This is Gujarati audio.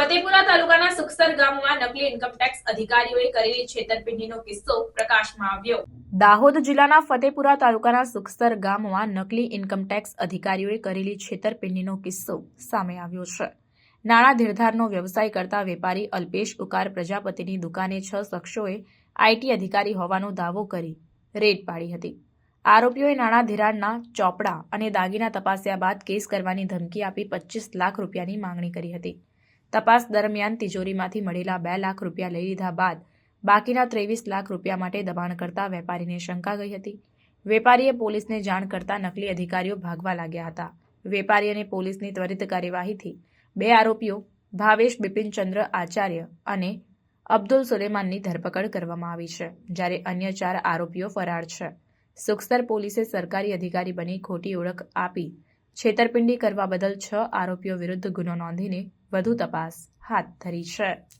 ફતેપુરા તાલુકાના સુખસર ગામમાં નકલી ઇન્કમટેક્સ અધિકારીઓએ કરેલી છેતરપિંડીનો કિસ્સો પ્રકાશમાં આવ્યો. દાહોદ જિલ્લાના ફતેપુરા તાલુકાના સુખસર ગામમાં નકલી ઇન્કમટેક્સ અધિકારીઓએ કરેલી છેતરપિંડીનો કિસ્સો સામે આવ્યો છે. નાણાં ધીરધારનો વ્યવસાય કરતા વેપારી અલ્પેશ ઉકાર પ્રજાપતિની દુકાને છ શખ્સોએ આઈટી અધિકારી હોવાનો દાવો કરી રેડ પાડી હતી. આરોપીઓએ નાણાં ધિરાણના ચોપડા અને દાગીના તપાસ્યા બાદ કેસ કરવાની ધમકી આપી પચીસ લાખ રૂપિયાની માંગણી કરી હતી. તપાસ દરમિયાન તિજોરીમાંથી મળેલા બે લાખ રૂપિયા લઈ લીધા બાદ બાકીના ત્રેવીસ લાખ રૂપિયા માટે દબાણ કરતા વેપારીને શંકા ગઈ હતી. વેપારીએ પોલીસને જાણ કરતા નકલી અધિકારીઓ ભાગવા લાગ્યા હતા. વેપારી અને પોલીસની ત્વરિત કાર્યવાહીથી બે આરોપીઓ, ભાવેશ બિપિનચંદ્ર આચાર્ય અને અબ્દુલ સુલેમાનની ધરપકડ કરવામાં આવી છે, જ્યારે અન્ય ચાર આરોપીઓ ફરાર છે. સુખસર પોલીસે સરકારી અધિકારી બની ખોટી ઓળખ આપી છેતરપિંડી કરવા બદલ છ આરોપીઓ વિરુદ્ધ ગુનો નોંધીને વધુ તપાસ હાથ ધરી છે.